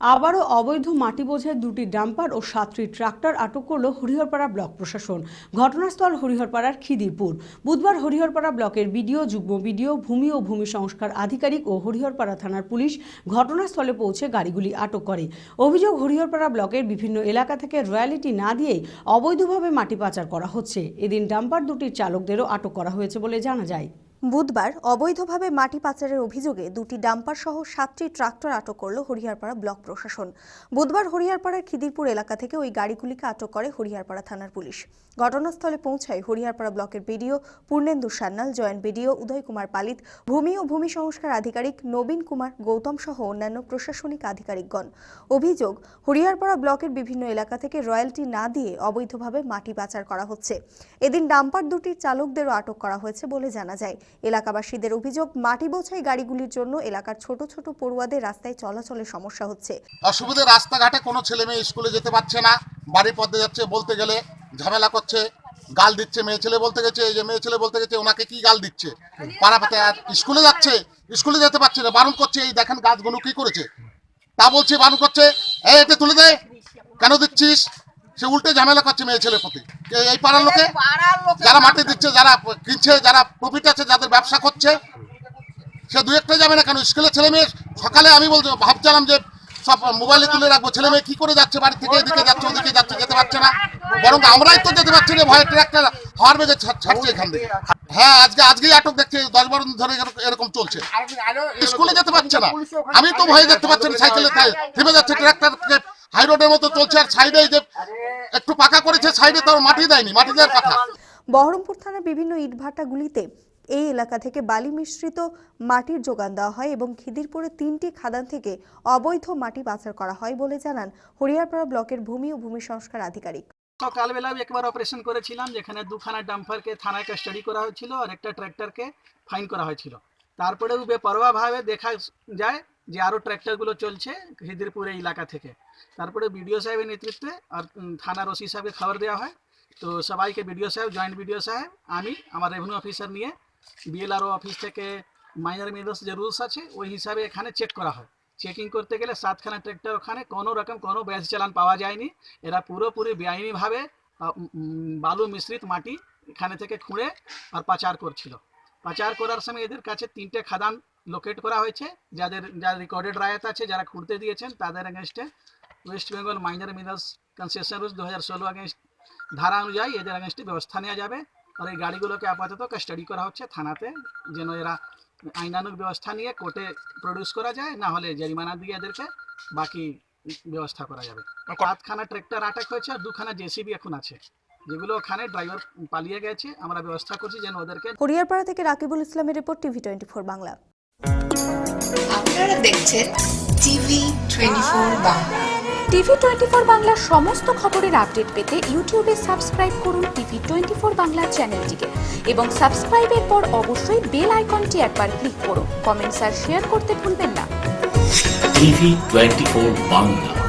আবারও অবৈধ মাটি বোঝাই দুটি ডাম্পার ও সাতটি ট্রাক্টর আটক করল হরিহরপাড়া ব্লক প্রশাসন। ঘটনাস্থল হরিহরপাড়ার খিদিরপুর। বুধবার হরিহরপাড়া ব্লকের বিডিও, যুগ্ম বিডিও, ভূমি ও ভূমি সংস্কার আধিকারিক ও হরিহরপাড়া থানার পুলিশ ঘটনাস্থলে পৌঁছে গাড়িগুলি আটক করে। অভিযোগ হরিহরপাড়া ব্লকের বিভিন্ন এলাকা থেকে রয়্যালিটি না দিয়েই অবৈধভাবে মাটি পাচার করা হচ্ছে। এদিন ডাম্পার দুটির চালকদেরও আটক করা হয়েছে বলে জানা যায়। বুধবার অবৈধভাবে মাটি পাচারের অভিযোগে দুটি ডাম্পার সহ সাতটি ট্রাক্টর আটক করল হরিহরপাড়া ব্লক প্রশাসন। বুধবার হরিহরপাড়ার খিদিরপুর এলাকা থেকে ওই গাড়িগুলিকে আটক করে হরিহরপাড়া থানার পুলিশ। ঘটনাস্থলে পৌঁছায় হরিহরপাড়া ব্লকের BDO Purnendu Sanyal, joint BDO Uday Kumar Palit, ভূমি ও ভূমি সংস্কার আধিকারিক নবীন কুমার গৌতম সহ অন্যান্য প্রশাসনিক আধিকারিকগণ। অভিযোগ, হরিহরপাড়া ব্লকের বিভিন্ন এলাকা থেকে রয়্যালটি না দিয়ে অবৈধভাবে মাটি পাচার করা হচ্ছে। এদিন ডাম্পার দুটির চালকদেরও আটক করা হয়েছে বলে জানা যায়। এলাকাবাসীদের অভিযোগ, মাটি বোঝাই গাড়িগুলির জন্য এলাকার ছোট ছোট পড়ুয়াদের রাস্তায় চলাচলের সমস্যা হচ্ছে। অসুবিধে, রাস্তাঘাটে কোনো ছেলে মেয়ে স্কুলে যেতে পারছে না বাড়ির পথে যাচ্ছে বলতে গেলে ঝামেলা করছে, গাল দিচ্ছে, মেয়ে ছেলে বলতে গেছে, এই যে মেয়ে ছেলে বলতে গেছে, ওনাকে কি গাল দিচ্ছে? পাড়াপাতে আর স্কুলে যাচ্ছে, স্কুলে যেতে পারছে না, বারণ করছে, এই দেখেন গাছগুলো কি করেছে। তা বলছে, বারণ করছে, এই, এটা তুলে দে, কেন দিচ্ছিস? সে উল্টে ঝামেলা করছে মেয়ে ছেলের প্রতি। এই পাড়ার লোকে যারা মাটি দিচ্ছে যারা কিনছে যারা প্রফিট আছে যাদের ব্যবসা করছে সে দু একটা যাবে না কেন? স্কুলের ছেলে মেয়ে সকালে আমি বলছি ভাবছিলাম যে সব মোবাইলে তুলে রাখব। ছেলে মেয়ে কি করে যাচ্ছে? বাড়ি থেকে এদিকে যাচ্ছে ওদিকে যাচ্ছে যেতে পারছে না। বরং আমরাই তো যেতে পারছি না ভয়ে ট্রাক্টর হাওয়ার বেজে ছাড়ছে এখান থেকে। হ্যাঁ আজকে আজকেই আটক দেখছি দশ বারো দিন ধরে এরকম- চলছে। স্কুলে যেতে পারছে না। আমি তো ভয়ে যেতে পারছি না সাইকেলে থেমে যাচ্ছে ট্রাক্টর হাই রোডের মতো চলছে আর সাইডে যে একটু পাকা করেছে সাইডে তো মাটি দেয়নি মাটি দেওয়ার কথা। বহরমপুর থানার বিভিন্ন ইটভাটাগুলিতে এই এলাকা থেকে বালি মিশ্রিত মাটির যোগান দেওয়া হয় এবং খিদিরপুরে তিনটি খাদান থেকে অবৈধ মাটি পাচার করা হয় বলে জানান হরিয়ারপাড়া ব্লকের ভূমি ও ভূমি সংস্কার আধিকারিক। সকালবেলাও একবার অপারেশন করেছিলাম যেখানে দুখানা ডাম্পারকে থানায় কাস্টাডি করা হয়েছিল আর একটা ট্র্যাক্টরকে ফাইন করা হয়েছিল। তারপরেও বেপরোয়াভাবে দেখা যায় যে আরও ট্র্যাক্টরগুলো চলছে খিদিরপুর এই এলাকা থেকে। তারপরে বিডিও সাহেবের নেতৃত্বে আর থানার ওসি সাহেবকে খবর দেওয়া হয়। তো সবাইকে বিডিও সাহেব, জয়েন্ট বিডিও সাহেব, আমি, আমার রেভিনিউ অফিসার নিয়ে বিএলআরও অফিস থেকে মাইনার মিডলস যে রুলস আছে, ওই হিসাবে এখানে চেক করা হয়। চেকিং করতে গেলে সাতখানা ট্র্যাক্টর ওখানে, কোনো রকম কোনো ব্যাস চালান পাওয়া যায়নি। এরা পুরোপুরি বেআইনিভাবে বালু মিশ্রিত মাটি এখানে থেকে খুঁড়ে আর পাচার করছিল। পাচার করার সময় এদের কাছে তিনটে খাদান লোকেট করা হয়েছে। যাদের যারা রেকর্ডেড রায়ত আছে যারা খুঁড়তে দিয়েছেন তাদের অ্যাগেনস্টে West Bengal minor minerals concession rules দু হাজার ষোলো অ্যাগেনস্ট ধারা অনুযায়ী এদের অ্যাগেনস্টে ব্যবস্থা নেওয়া যাবে। আর এই গাড়িগুলোকে আপাতত কাস্টাডি করা হচ্ছে থানাতে যেন এরা আইনানুক ব্যবস্থা নিয়ে কোর্টে প্রডিউস করা যায় না হলে জরিমানা দিয়ে এদেরকে বাকি ব্যবস্থা করা যাবে। সাতখানা ট্রেক্টর আটক হয়েছে আর দুখানা জেসিবি এখন আছে। যেগুলো ওখানে ড্রাইভার পালিয়ে গেছে আমরা ব্যবস্থা করছি যেন ওদেরকে হরিয়ারপাড়া থেকে রাকিবুল ইসলামের report TV twenty four Bangla. আপনারা দেখছেন TV twenty four Bangla. TV twenty four বাংলার সমস্ত খবরের আপডেট পেতে ইউটিউবে সাবস্ক্রাইব করুন টিভি টোয়েন্টি ফোর বাংলা চ্যানেলটিকে এবং সাবস্ক্রাইবের পর অবশ্যই বেল আইকনটি একবার ক্লিক করুন। কমেন্টস আর শেয়ার করতে ভুলবেন না। TV twenty four Bangla.